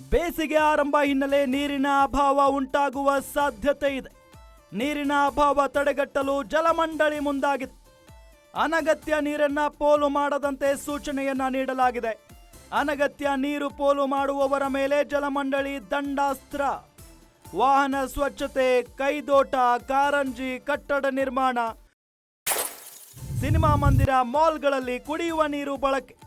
ಬೇಸಿಗೆ ಆರಂಭ ಹಿನ್ನೆಲೆ ನೀರಿನ ಅಭಾವ ಉಂಟಾಗುವ ಸಾಧ್ಯತೆ ಇದೆ. ನೀರಿನ ಅಭಾವ ತಡೆಗಟ್ಟಲು ಜಲಮಂಡಳಿ ಮುಂದಾಗಿದೆ. ಅನಗತ್ಯ ನೀರನ್ನ ಪೋಲು ಮಾಡದಂತೆ ಸೂಚನೆಯನ್ನ ನೀಡಲಾಗಿದೆ. ಅನಗತ್ಯ ನೀರು ಪೋಲು ಮಾಡುವವರ ಮೇಲೆ ಜಲಮಂಡಳಿ ದಂಡಾಸ್ತ್ರ. ವಾಹನ ಸ್ವಚ್ಛತೆ, ಕೈದೋಟ, ಕಾರಂಜಿ, ಕಟ್ಟಡ ನಿರ್ಮಾಣ. ಸಿನಿಮಾ ಮಂದಿರ ಮಾಲ್ಗಳಲ್ಲಿ ಕುಡಿಯುವ ನೀರು ಬಳಕೆ.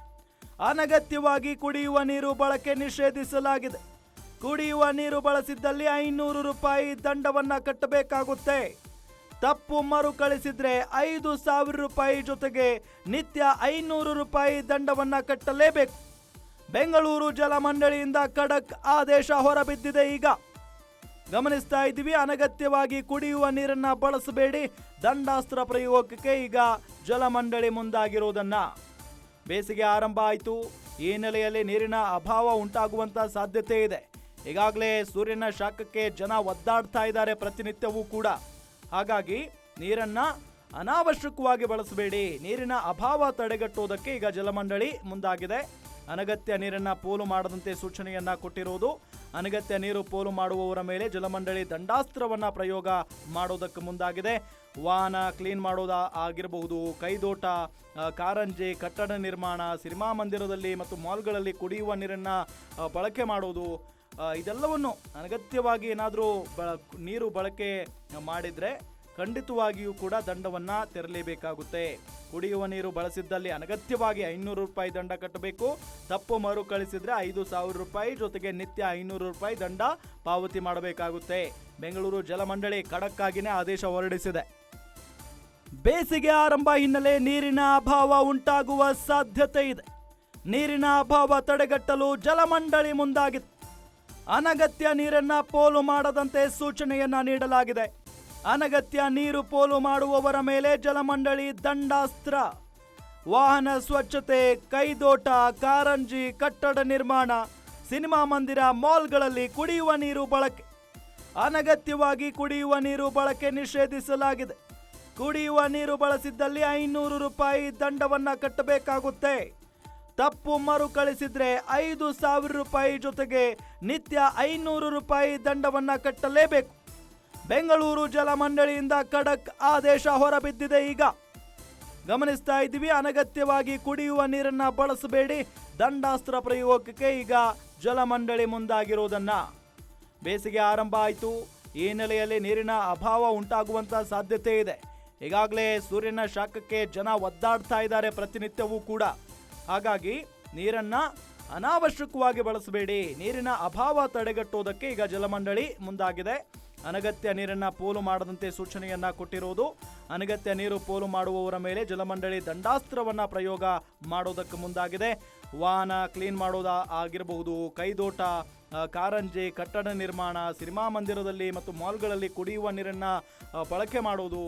ಅನಗತ್ಯವಾಗಿ ಕುಡಿಯುವ ನೀರು ಬಳಕೆ ನಿಷೇಧಿಸಲಾಗಿದೆ. ಕುಡಿಯುವ ನೀರು ಬಳಸಿದ್ದಲ್ಲಿ ಐನೂರು ರೂಪಾಯಿ ದಂಡವನ್ನ ಕಟ್ಟಬೇಕಾಗುತ್ತೆ. ತಪ್ಪು ಮರುಕಳಿಸಿದ್ರೆ ಐದು ಸಾವಿರ ರೂಪಾಯಿ ಜೊತೆಗೆ ನಿತ್ಯ ಐನೂರು ರೂಪಾಯಿ ದಂಡವನ್ನ ಕಟ್ಟಲೇಬೇಕು. ಬೆಂಗಳೂರು ಜಲಮಂಡಳಿಯಿಂದ ಖಡಕ್ ಆದೇಶ ಹೊರಬಿದ್ದಿದೆ ಈಗ. ಗಮನಿಸ್ತಾ ಇದ್ದೀವಿ, ಅನಗತ್ಯವಾಗಿ ಕುಡಿಯುವ ನೀರನ್ನ ಬಳಸಬೇಡಿ. ದಂಡಾಸ್ತ್ರ ಪ್ರಯೋಗಕ್ಕೆ ಈಗ ಜಲಮಂಡಳಿ ಮುಂದಾಗಿರುವುದನ್ನ. ಬೇಸಿಗೆ ಆರಂಭ ಆಯಿತು. ಈ ಹಿನ್ನೆಲೆಯಲ್ಲಿ ನೀರಿನ ಅಭಾವ ಉಂಟಾಗುವಂಥ ಸಾಧ್ಯತೆ ಇದೆ. ಈಗಾಗಲೇ ಸೂರ್ಯನ ಶಾಖಕ್ಕೆ ಜನ ಒದ್ದಾಡ್ತಾ ಇದ್ದಾರೆ ಪ್ರತಿನಿತ್ಯವೂ ಕೂಡ. ಹಾಗಾಗಿ ನೀರನ್ನ ಅನಾವಶ್ಯಕವಾಗಿ ಬಳಸಬೇಡಿ. ನೀರಿನ ಅಭಾವ ತಡೆಗಟ್ಟುವುದಕ್ಕೆ ಈಗ ಜಲಮಂಡಳಿ ಮುಂದಾಗಿದೆ. ಅನಗತ್ಯ ನೀರನ್ನ ಪೋಲು ಮಾಡದಂತೆ ಸೂಚನೆಯನ್ನ ಕೊಟ್ಟಿರುವುದು ಅನಗತ್ಯ ನೀರು ಪೋಲು ಮಾಡುವವರ ಮೇಲೆ ಜಲಮಂಡಳಿ ದಂಡಾಸ್ತ್ರವನ್ನು ಪ್ರಯೋಗ ಮಾಡೋದಕ್ಕೆ ಮುಂದಾಗಿದೆ. ವಾಹನ ಕ್ಲೀನ್ ಮಾಡೋದ ಆಗಿರಬಹುದು. ಕೈದೋಟ ಕಾರಂಜಿ, ಕಟ್ಟಡ ನಿರ್ಮಾಣ, ಸಿನಿಮಾ ಮಂದಿರದಲ್ಲಿ ಮತ್ತು ಮಾಲ್ಗಳಲ್ಲಿ ಕುಡಿಯುವ ನೀರನ್ನು ಬಳಕೆ ಮಾಡೋದು ಇದೆಲ್ಲವನ್ನು ಅನಗತ್ಯವಾಗಿ ಏನಾದರೂ ಬ ನೀರು ಬಳಕೆ ಮಾಡಿದರೆ ಖಂಡಿತವಾಗಿಯೂ ಕೂಡ ದಂಡವನ್ನ ತೆರಲೇಬೇಕಾಗುತ್ತೆ. ಕುಡಿಯುವ ನೀರು ಬಳಸಿದ್ದಲ್ಲಿ ಅನಗತ್ಯವಾಗಿ ಐನೂರು ರೂಪಾಯಿ ದಂಡ ಕಟ್ಟಬೇಕು. ತಪ್ಪು ಮರುಕಳಿಸಿದ್ರೆ ಐದು ಸಾವಿರ ರೂಪಾಯಿ, ಜೊತೆಗೆ ನಿತ್ಯ ಐನೂರು ರೂಪಾಯಿ ದಂಡ ಪಾವತಿ ಮಾಡಬೇಕಾಗುತ್ತೆ. ಬೆಂಗಳೂರು ಜಲಮಂಡಳಿ ಖಡಕ್ಕಾಗಿನೇ ಆದೇಶ ಹೊರಡಿಸಿದೆ. ಬೇಸಿಗೆ ಆರಂಭ ಹಿನ್ನೆಲೆ ನೀರಿನ ಅಭಾವ ಉಂಟಾಗುವ ಸಾಧ್ಯತೆ ಇದೆ. ನೀರಿನ ಅಭಾವ ತಡೆಗಟ್ಟಲು ಜಲಮಂಡಳಿ ಮುಂದಾಗಿದೆ. ಅನಗತ್ಯ ನೀರನ್ನ ಪೋಲು ಮಾಡದಂತೆ ಸೂಚನೆಯನ್ನ ನೀಡಲಾಗಿದೆ. ಅನಗತ್ಯ ನೀರು ಪೋಲು ಮಾಡುವವರ ಮೇಲೆ ಜಲಮಂಡಳಿ ದಂಡಾಸ್ತ್ರ. ವಾಹನ ಸ್ವಚ್ಛತೆ, ಕೈದೋಟ, ಕಾರಂಜಿ, ಕಟ್ಟಡ ನಿರ್ಮಾಣ, ಸಿನಿಮಾ ಮಂದಿರ, ಮಾಲ್ಗಳಲ್ಲಿ ಕುಡಿಯುವ ನೀರು ಬಳಕೆ. ಅನಗತ್ಯವಾಗಿ ಕುಡಿಯುವ ನೀರು ಬಳಕೆ ನಿಷೇಧಿಸಲಾಗಿದೆ. ಕುಡಿಯುವ ನೀರು ಬಳಸಿದ್ದಲ್ಲಿ ಐನೂರು ರೂಪಾಯಿ ದಂಡವನ್ನು ಕಟ್ಟಬೇಕಾಗುತ್ತೆ. ತಪ್ಪು ಮರುಕಳಿಸಿದ್ರೆ ಐದು ಸಾವಿರ ರೂಪಾಯಿ ಜೊತೆಗೆ ನಿತ್ಯ ಐನೂರು ರೂಪಾಯಿ ದಂಡವನ್ನು ಕಟ್ಟಲೇಬೇಕು. ಬೆಂಗಳೂರು ಜಲಮಂಡಳಿಯಿಂದ ಖಡಕ್ ಆದೇಶ ಹೊರಬಿದ್ದಿದೆ ಈಗ. ಗಮನಿಸ್ತಾ ಇದ್ದೀವಿ, ಅನಗತ್ಯವಾಗಿ ಕುಡಿಯುವ ನೀರನ್ನ ಬಳಸಬೇಡಿ, ದಂಡಾಸ್ತ್ರ ಪ್ರಯೋಗಕ್ಕೆ ಈಗ ಜಲಮಂಡಳಿ ಮುಂದಾಗಿರುವುದನ್ನ ಬೇಸಿಗೆ ಆರಂಭ ಆಯಿತು, ಈ ಹಿನ್ನೆಲೆಯಲ್ಲಿ ನೀರಿನ ಅಭಾವ ಉಂಟಾಗುವಂತ ಸಾಧ್ಯತೆ ಇದೆ. ಈಗಾಗಲೇ ಸೂರ್ಯನ ಶಾಖಕ್ಕೆ ಜನ ಒದ್ದಾಡ್ತಾ ಇದ್ದಾರೆ ಪ್ರತಿನಿತ್ಯವೂ ಕೂಡ. ಹಾಗಾಗಿ ನೀರನ್ನ ಅನಾವಶ್ಯಕವಾಗಿ ಬಳಸಬೇಡಿ, ನೀರಿನ ಅಭಾವ ತಡೆಗಟ್ಟುವುದಕ್ಕೆ ಈಗ ಜಲಮಂಡಳಿ ಮುಂದಾಗಿದೆ. ಅನಗತ್ಯ ನೀರನ್ನು ಪೋಲು ಮಾಡದಂತೆ ಸೂಚನೆಯನ್ನ ಕೊಟ್ಟಿರುವುದು. ಅನಗತ್ಯ ನೀರು ಪೋಲು ಮಾಡುವವರ ಮೇಲೆ ಜಲಮಂಡಳಿ ದಂಡಾಸ್ತ್ರವನ್ನ ಪ್ರಯೋಗ ಮಾಡೋದಕ್ಕೆ ಮುಂದಾಗಿದೆ. ವಾಹನ ಕ್ಲೀನ್ ಮಾಡೋದ ಆಗಿರಬಹುದು. ಕೈದೋಟ ಕಾರಂಜಿ, ಕಟ್ಟಡ ನಿರ್ಮಾಣ, ಸಿನಿಮಾ ಮಂದಿರದಲ್ಲಿ ಮತ್ತು ಮಾಲ್ಗಳಲ್ಲಿ ಕುಡಿಯುವ ನೀರನ್ನು ಬಳಕೆ ಮಾಡೋದು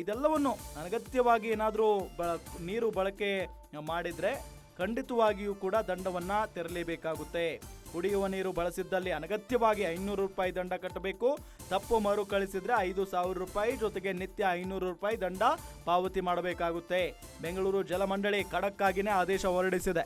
ಇದೆಲ್ಲವನ್ನು ಅನಗತ್ಯವಾಗಿ ಏನಾದರೂ ಬ, ನೀರು ಬಳಕೆ ಮಾಡಿದರೆ ಖಂಡಿತವಾಗಿಯೂ ಕೂಡ ದಂಡವನ್ನ ತೆರಲೇಬೇಕಾಗುತ್ತೆ. ಕುಡಿಯುವ ನೀರು ಬಳಸಿದ್ದಲ್ಲಿ ಅನಗತ್ಯವಾಗಿ ಐನೂರು ರೂಪಾಯಿ ದಂಡ ಕಟ್ಟಬೇಕು. ತಪ್ಪು ಮರುಕಳಿಸಿದ್ರೆ ಐದು ಸಾವಿರ ರೂಪಾಯಿ ಜೊತೆಗೆ ನಿತ್ಯ ಐನೂರು ರೂಪಾಯಿ ದಂಡ ಪಾವತಿ ಮಾಡಬೇಕಾಗುತ್ತೆ. ಬೆಂಗಳೂರು ಜಲಮಂಡಳಿ ಖಡಕ್ಕಾಗಿನೇ ಆದೇಶ ಹೊರಡಿಸಿದೆ.